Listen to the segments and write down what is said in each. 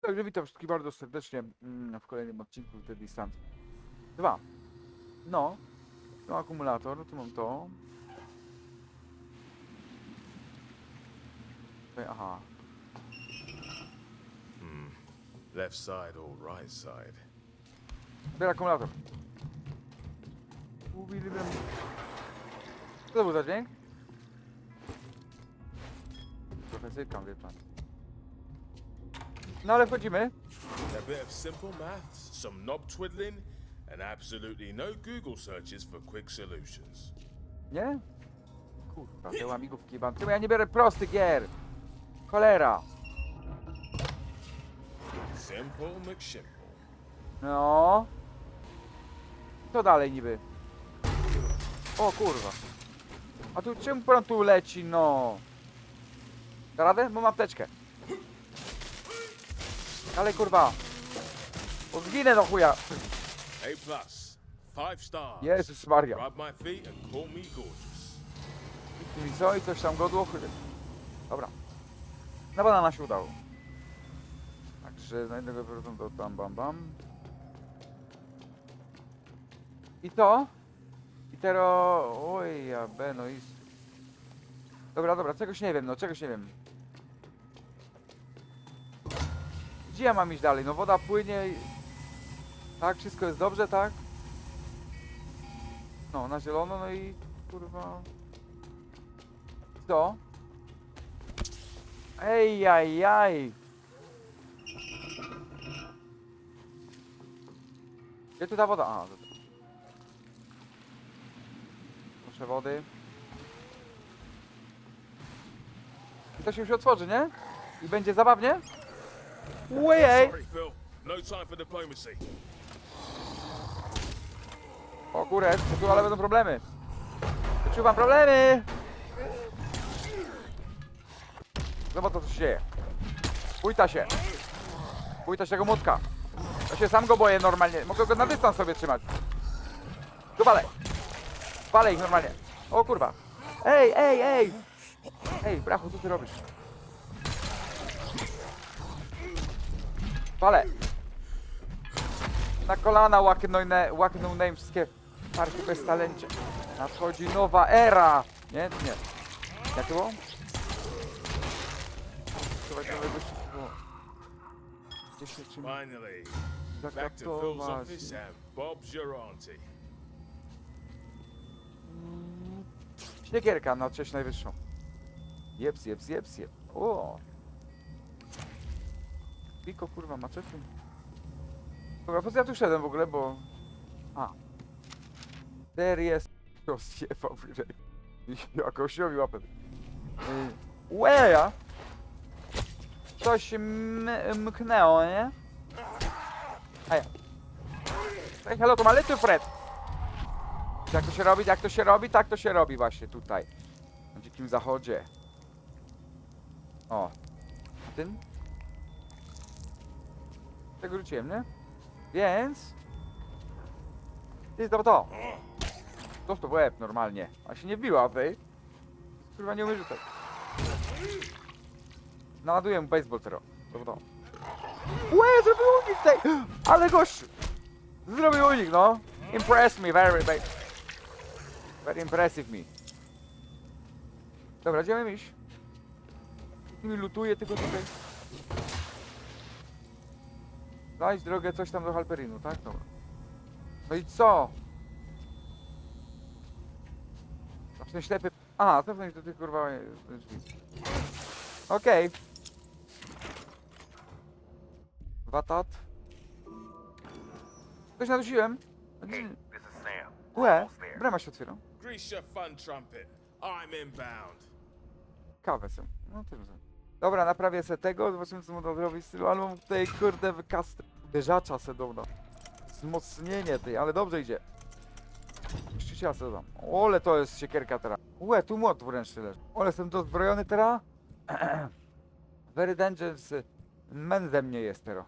Także witam wszystkich bardzo serdecznie mm, w kolejnym odcinku The Distance 2. No, tu mam akumulator, no tu mam to. Tutaj, aha, Hmm. Left side or right side? Biorę akumulator. Uwielbiam. Co to był za dźwięk? Trochę zykam, wie pan. No ale wchodzimy. A bit of simple maths, some knob twiddling, and absolutely no Google searches for quick solutions. Nie? Kurwa, te łamigłówki ban. Czemu ja nie biorę prostych gier? Cholera. Simple McShimple. No. Co dalej niby? O kurwa. A tu czemu pan tu leci, no? Da radę? Mam apteczkę. Ale kurwa. Bo zginę do chuja. A plus. Five stars. Jezus Maria. Rub my feet and call me gorgeous. Czyli co i coś tam godło? Dobra. Na banana się udało. Także znajdę go powrotem do tam bam bam. I to? I teraz... Oj, ja beno i... Dobra, dobra, czegoś nie wiem, no czegoś nie wiem. Gdzie ja mam iść dalej? No woda płynie i... Tak, wszystko jest dobrze, tak? No, na zielono, no i... Kurwa... Co? Ej, jaj, jaj. Gdzie tu ta woda? A, dobra. Proszę wody. I to się już otworzy, nie? I będzie zabawnie? Sorry, Phil. No. O kurę, tu ale będą problemy. Wyczuwam problemy! Zobacz co tu się dzieje. Pójta się. Pójta się tego młotka. Ja się sam go boję normalnie. Mogę go na dystans sobie trzymać. Tu walę. Walę ich normalnie. O kurwa. Ej, ej, ej! Ej, brachu, co ty robisz? Walę. Na kolana łaknął ne, łaknął name wszystkie partie bez talencie. Nadchodzi nowa era! Nie? Nie. Jak to było? Chyba to było. Gdzie się czym Finally. Back to Phil's office and Bob's your auntie. Śniegierka na cześć najwyższą. Jeps, jeps, jeps, jep. O! Piko kurwa maczety. Dobra, po co ja tu szedłem w ogóle, bo... A. Der jest... Rozjebał wyżej. Jakościowi łapę. Yy, Łeja! Coś mknęło, nie? Ej. Ej, hello, to malety Fred! Jak to się robi, jak to się robi, tak to się robi właśnie tutaj. Na dzikim zachodzie. O. Tym? Tego rzuciłem, nie? Więc... Ty, to to. To w łeb normalnie. A się nie biła, wej. Kurwa nie umie rzucać. Naładuję mu baseball teraz. To to. Łe, zrobił unik tej! Ale gość! Zrobił unik, no. Impress me very, very. Very impressive me. Dobra, gdzie mamy iść? Mi lutuje tylko tutaj. Znajdź drogę coś tam do Halperinu, tak? Dobra. No i co? Znaczy ten ślepy... Aha, to wejść do tych kurwa drzwi. Okej. Watat. Coś nadusiłem. Hey, this is Sam. Łe, brama się otwiera. Your fun trumpet. I'm inbound. Kawę są. No tym są. Dobra, naprawię se tego, zobaczymy co można zrobić w stylu, ale mam tutaj kurde wykast uderzacza se dobra. Wzmocnienie tej, ale dobrze idzie. Ja se dodam. Ole to jest siekierka teraz. Łe, tu młot wręcz leży. Ole, jestem dozbrojony teraz. Very dangerous men ze mnie jest teraz.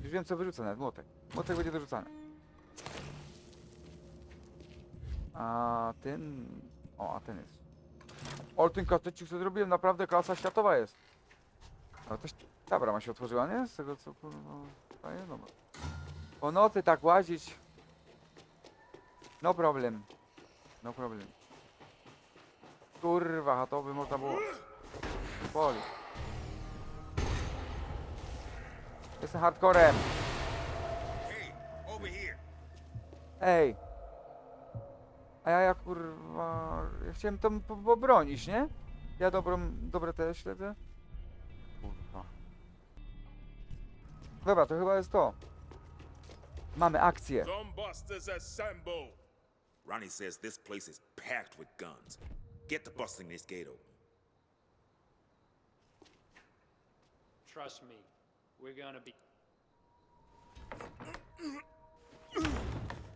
Już wiem co wyrzucę nawet, młotek. Młotek będzie dorzucany. A ten... O, a ten jest. O, ten katecik co zrobiłem, naprawdę klasa światowa jest. No też ta brama się otworzyła, nie? Z tego co kurwa... Fajnie, dobra. Po nocy tak łazić... No problem. No problem. Kurwa, a to by można było... Boli. Jestem hardcorem. Ej. A ja, ja kurwa... Ja chciałem to po- pobronić, nie? Ja dobrą, dobre te śledzę. Kurwa. Dobra, to chyba jest to. Mamy akcję. Gunbusters assemble! Ronnie says this place is packed with guns. Get to busting this gate open. Trust me, we're gonna be.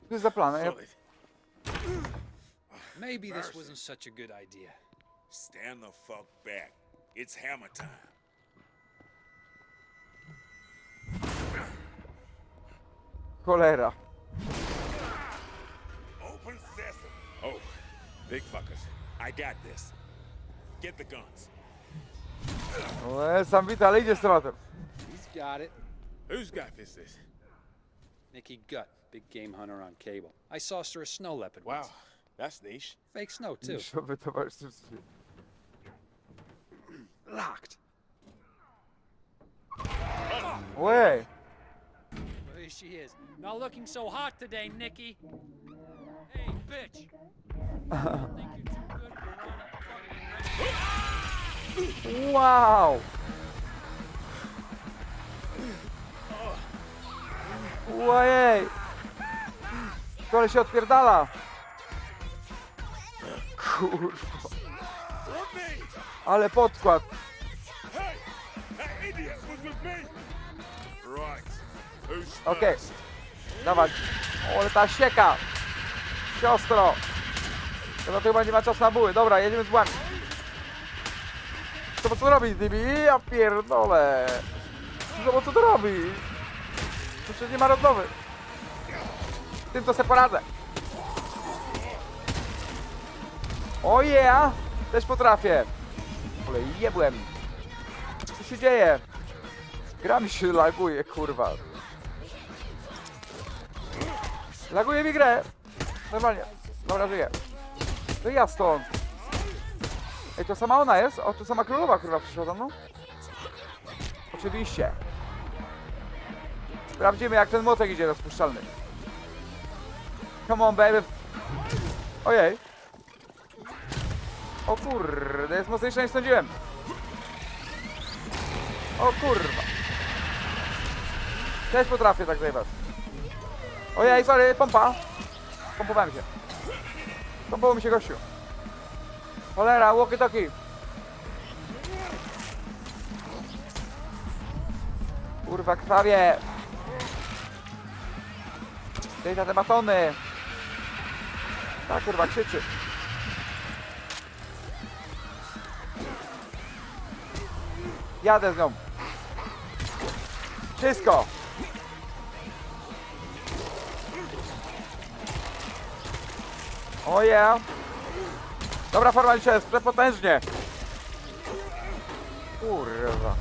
Tu jest za planem. Ja, Solid. Maybe this wasn't such a good idea. Stand the fuck back. It's hammer time. cholera. Open sesame. Oh, big fuckers. I got this. Get the guns. No, sam wita, ale idzie z tematem. He's got it. Whose gaff is this? Nicky Gut, big game hunter on cable. I saw her a snow leopard Wow, once. That's niche. Fake snow, too. Niszowy towarzystwo. Locked. Łej! There she is. Not looking so hot today, Nikki. Hey, bitch. Think you're too good for Ronnie fucking Wow! Ojej! Kole się odpierdala! Kurwa. Ale podkład! Okej. first? Dawać. O, ale ta sieka! Siostro! Chyba to chyba nie ma czasu na buły. Dobra, jedziemy z błami. Co robi z nimi? Ja pierdolę! Zobacz co to robi! Przecież nie ma rozmowy. Tym to se poradzę. O yeah! Też potrafię. Ale jebłem. Co się dzieje? Gra mi się laguje, kurwa. Laguje mi grę. Normalnie. Dobra, żyję. No ja stąd. Ej, to sama ona jest? O, to sama królowa kurwa przyszła za mną? Oczywiście. Sprawdzimy jak ten młotek idzie rozpuszczalny. Come on, baby. Ojej. O kurde, jest mocniejsza niż sądziłem. O kurwa. Też potrafię tak zajebać. Ojej, sorry, pompa. Pompowałem się. Pompował mi się gościu. Cholera, walkie talkie. Kurwa, krwawie. Dej na te batony. Ta kurwa krzyczy. Jadę z nią. Wszystko. O yeah. Dobra forma dzisiaj jest przepotężnie. Kurwa.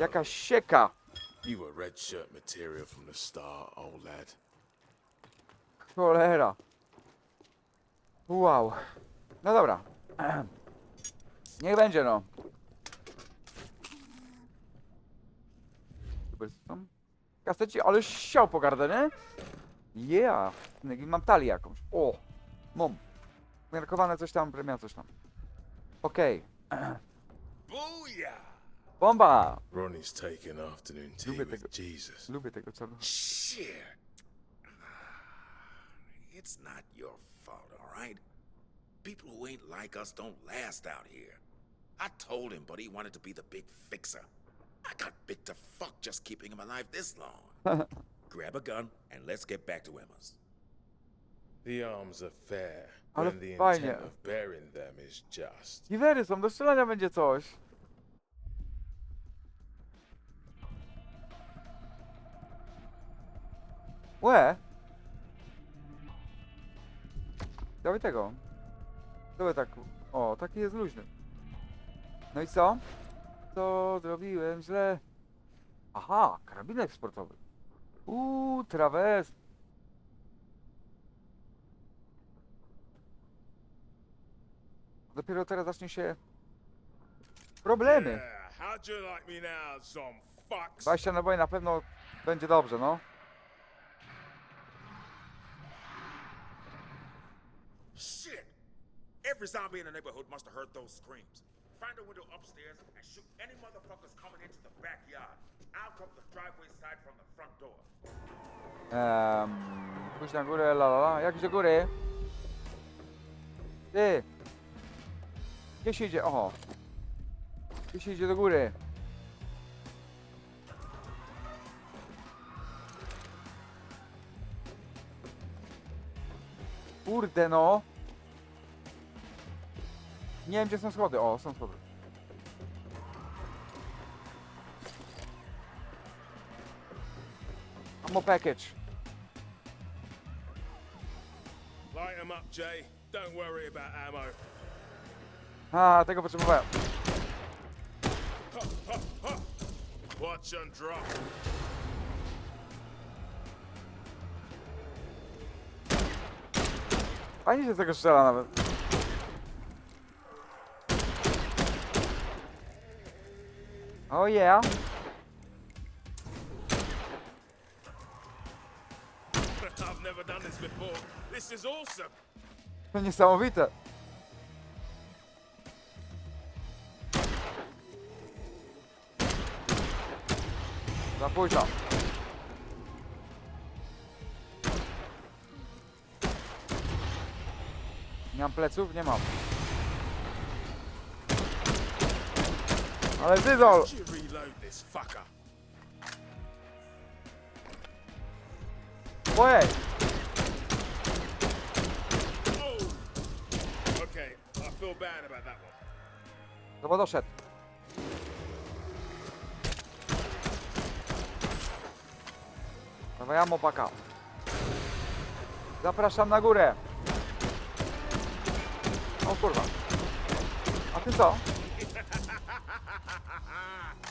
Jaka sieka. You were red shirt material from the start, old lad. Cholera. Wow. No dobra. Niech będzie no. Co tam? Kaseci, ale siał pogardę, nie? Yeah. Mam talię jakąś. O. Mam. Miarkowane coś tam, premia coś tam. Okej. Booyah! Bomba! Ronnie's taking afternoon tea Lubię with tego. Jesus. Lubię tego. Shit. It's not your fault, all right? People who ain't like us don't last out here. I told him, but he wanted to be the big fixer. I got bit to fuck just keeping him alive this long. Grab a gun and let's get back to Emma's. The arms are fair Ale when the fajnie. intent of bearing them is just. Giwery są, do strzelania będzie coś. Łe! Dawaj tego. Dawaj tak. O, taki jest luźny. No i co? Co zrobiłem źle? Aha, karabinek sportowy. Uuu, trawes. Dopiero teraz zacznie się problemy. Fucks? 20 naboi na pewno będzie dobrze, no. Shit! Every zombie in the neighborhood must have heard those screams. Find a window upstairs and shoot any motherfuckers coming into the backyard. I'll cover the driveway side from the front door. Ehm, pójdź na górę, la la la. Jak do góry? Ty! Gdzie się idzie? Oho. Gdzie się idzie do góry? Kurde no! Nie wiem gdzie są schody. O, są schody. Ammo package. Light 'em up, Jay. Don't worry about ammo. A, tego potrzebowałem. Watch and drop. Fajnie się z tego strzela nawet. Oh yeah. I've never done this before. This is awesome. To niesamowite. Za późno. Nie mam pleców? Nie mam. Ale Dydol! How'd you reload this fucker? Ojej! Oh! Okay, I feel bad about that one. Zobacz, doszedł. Dawaj ammo paka. Zapraszam na górę. O kurwa. A ty co?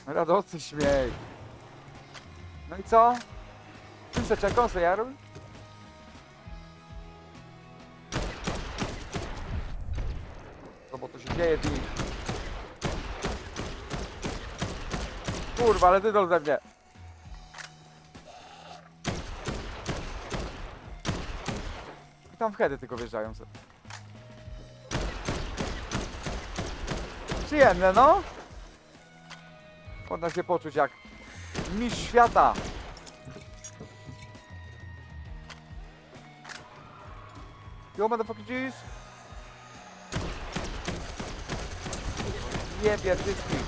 Radosny śmiej. No i co? Ty se czekał, se jaruj? Co, bo to się dzieje, ty. Kurwa, ale ty ze mnie. I tam w heady tylko wjeżdżają sobie. Przyjemne, no. Można się poczuć jak mistrz świata. Yo, motherfucking juice. Jebie wszystkich.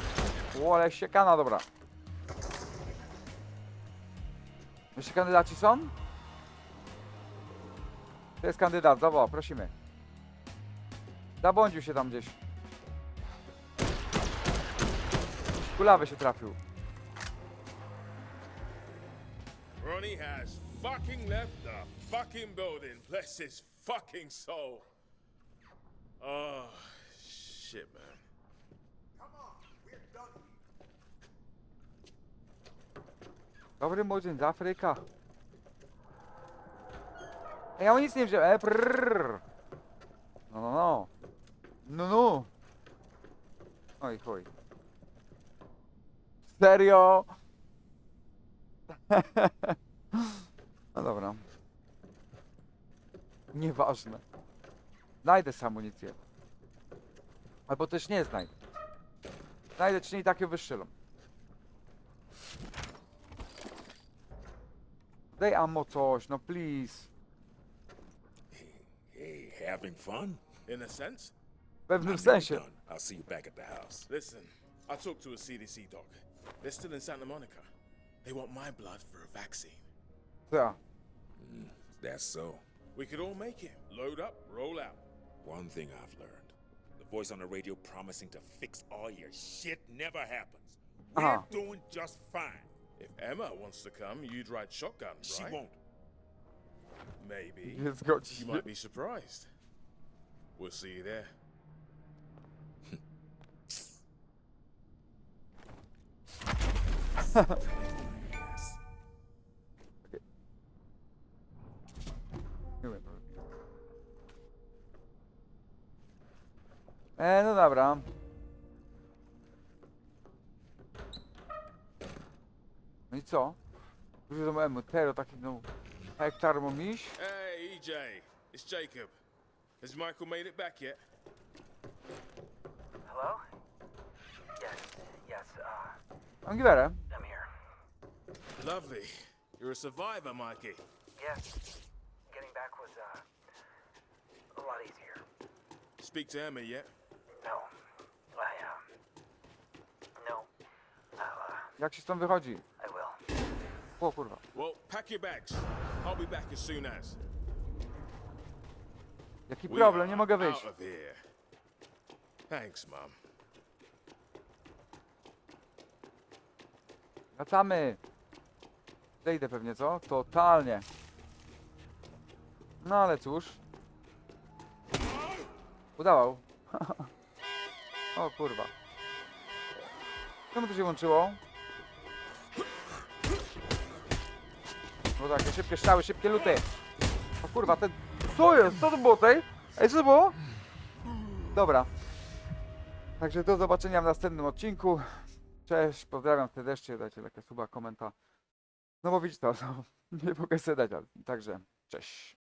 O, ale siekana, dobra. Jeszcze kandydaci są? To jest kandydat, zawoła, prosimy. Zabłądził się tam gdzieś. Kulawy się trafił. Ronnie has fucking left the fucking building. Bless his fucking soul. Oh, shit, man. Dobry młodzień z Afryka. Ej, ja mu nic nie wziąłem. E, prrrr. No, no, no. No, no. Oj, chuj. Serio? no dobra. Nieważne. Znajdę amunicję. Albo też nie znajdę. Znajdę, czy nie i takie wystrzelam. Daj ammo coś, no please. Hey, having fun? In a sense. W pewnym sensie. I'll see you back at the house. Listen, I talked to a CDC doc. They're still in Santa Monica. They want my blood for a vaccine. Ja. That's so. We could all make it. Load up, roll out. One thing I've learned. The voice on the radio promising to fix all your shit never happens. We're Uh-huh. doing just fine. If Emma wants to come, you'd ride shotgun, right? She won't. Maybe. Nie You się. might be surprised. We'll see you there. E, no dobra. No i co? Dużo do emu, tero taki no... Hektar mu miś? Hey, EJ, it's Jacob. Has Michael made it back yet? Hello? Yes, yes, uh, Mam giwerę. Lovely. You're a survivor, Mikey. Yes, getting back was, uh, a lot easier. Speak to Emma yet? No, I, um, no, I'll, uh, Jak się stąd wychodzi? I will. O kurwa. Well, pack your bags. I'll be back as soon as. Jaki We problem, are nie mogę wyjść. Out of here. Thanks, Mum. Wracamy. Zejdę pewnie, co? Totalnie. No ale cóż. Udawał. o kurwa. Czemu to się łączyło? No takie szybkie strzały, szybkie luty. O kurwa, ten... Co jest? Co to było tej? Ej, co to było? Dobra. Także do zobaczenia w następnym odcinku. Cześć, pozdrawiam serdecznie, dajcie takie suba, komenta. No bo widzicie to, no, nie mogę sobie dać, ale także cześć.